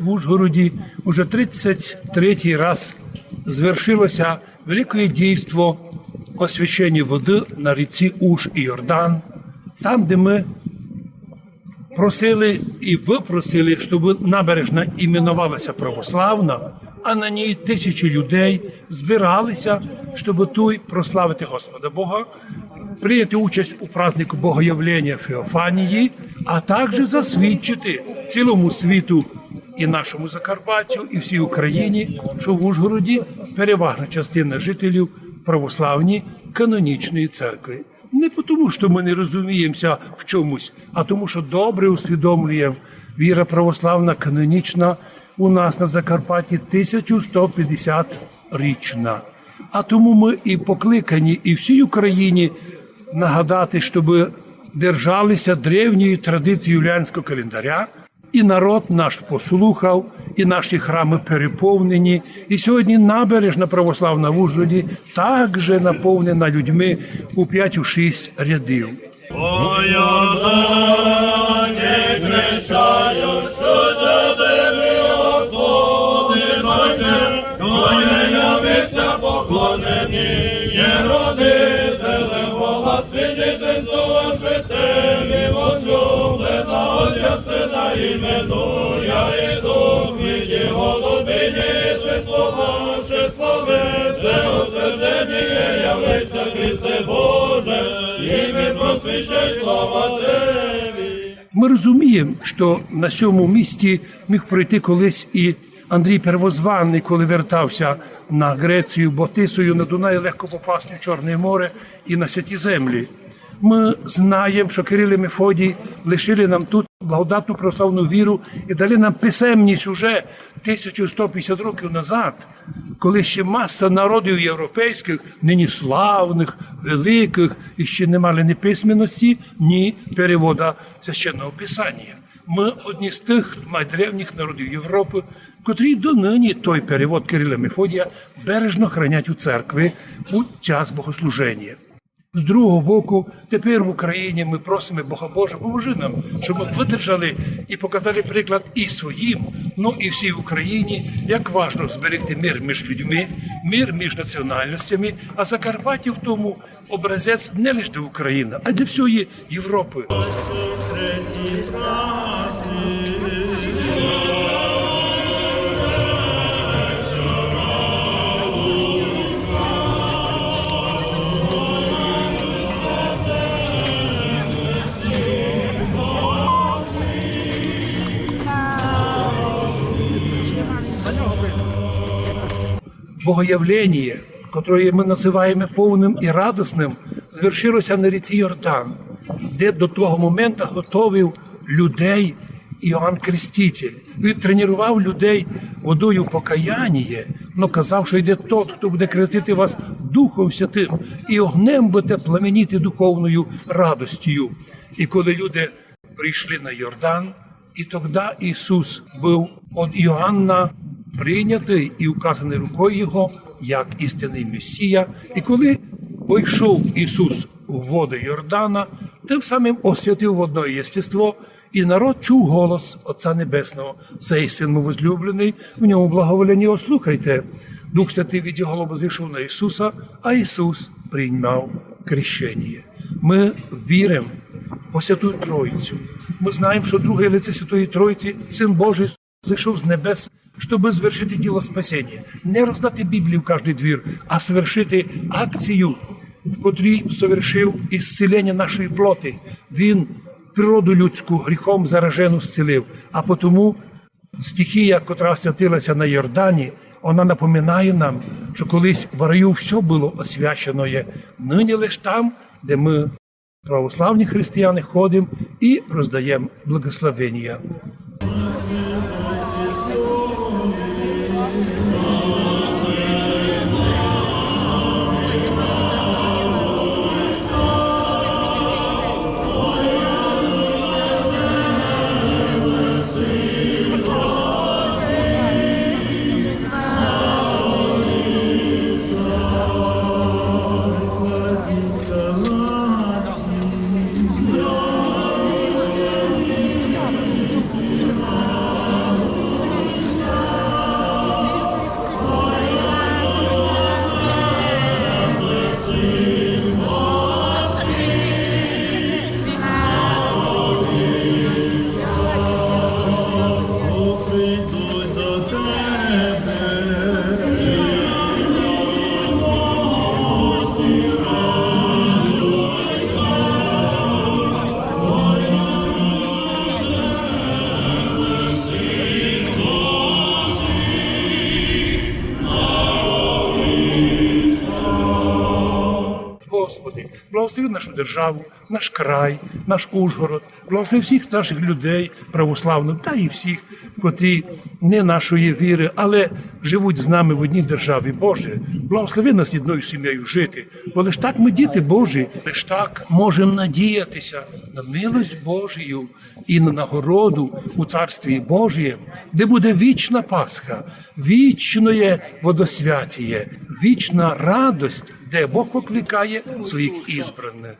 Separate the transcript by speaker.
Speaker 1: В Ужгороді уже 33 раз звершилося велике дійство освячення води на ріці Уж і Йордан, там, де ми просили і ви просили, щоб набережна іменувалася православна, а на ній тисячі людей збиралися, щоб тут прославити Господа Бога, прийняти участь у празднику Богоявлення Феофанії, а також засвідчити цілому світу і нашому Закарпаттю, і всій Україні, що в Ужгороді переважна частина жителів православні канонічної церкви. Не тому, що ми не розуміємося в чомусь, а тому, що добре усвідомлюємо віра православна канонічна у нас на Закарпатті 1150 річна. А тому ми і покликані, і всій Україні нагадати, щоб держалися древньої традиції юліанського календаря, і народ наш послухав, і наші храми переповнені. І сьогодні набережна православна в Ужгороді також наповнена людьми у 5-6 рядів.
Speaker 2: Ой, Сина іменуя, і Дух Його голубині, Христво наше слави, все утверждення являйся, Христе Боже, і ми просвіщай слава Тебі.
Speaker 1: Ми розуміємо, що на цьому місці міг пройти колись і Андрій Первозваний, коли вертався на Грецію, бо Тисою на Дунаї легко попасти в Чорне море і на святі землі. Ми знаємо, що Кирил і Мефодій лишили нам тут благодатну православну віру і дали нам писемність уже 1150 років назад, коли ще маса народів європейських, нині славних, великих, і ще не мали ні письменності, ні перевода священного писання. Ми одні з тих найдревніх народів Європи, котрі донині той перевод Кирила Мефодія бережно хранять у церкві у час богослуження. З другого боку, тепер в Україні ми просимо Бога Боже, поможи нам, щоб ми видержали і показали приклад і своїм, ну і всій Україні, як важно зберегти мир між людьми, мир між національностями, а Закарпаття в тому образець не лише для України, а для всієї Європи. Богоявлення, котре ми називаємо повним і радосним, звершилося на ріці Йордан, де до того моменту готовив людей Іоанн Креститель. Він тренував людей водою покаяння, но казав, що йде тот, хто буде крестити вас Духом Святим, і огнем буде пламеніти духовною радостю. І коли люди прийшли на Йордан, і тоді Ісус був від Іоанна прийнятий і указаний рукою Його як істинний Месія. І коли вийшов Ісус у води Йордана, тим самим освятив водне єстество, і народ чув голос Отця Небесного. Цей син возлюблений, в ньому благоволення ослухайте. Дух Святий від його голови зійшов на Ісуса, а Ісус приймав крещення. Ми віримо в Святу Троїцю. Ми знаємо, що друге лице Святої Троїці, Син Божий, зійшов з небес, щоб звершити діло спасіння. Не роздати Біблію в кожний двір, а совершити акцію, в котрій совершив ісцілення нашої плоти. Він природу людську гріхом заражену зцілив, а тому стихія, котра святилася на Йордані, вона напоминає нам, що колись в раю все було освячено, нині лише там, де ми, православні християни, ходимо і роздаємо благословення. Господи, благослови нашу державу, наш край, наш Ужгород, благослови всіх наших людей православних та і всіх, котрі не нашої віри, але живуть з нами в одній державі. Боже, благослови нас одною сім'єю жити, бо лиш так ми діти Божі, лиш так можемо надіятися на милость Божію і на нагороду у Царстві Божієм, де буде вічна Пасха, вічне водосвятіє, вічна радость, де Бог покликає своїх ізбраних.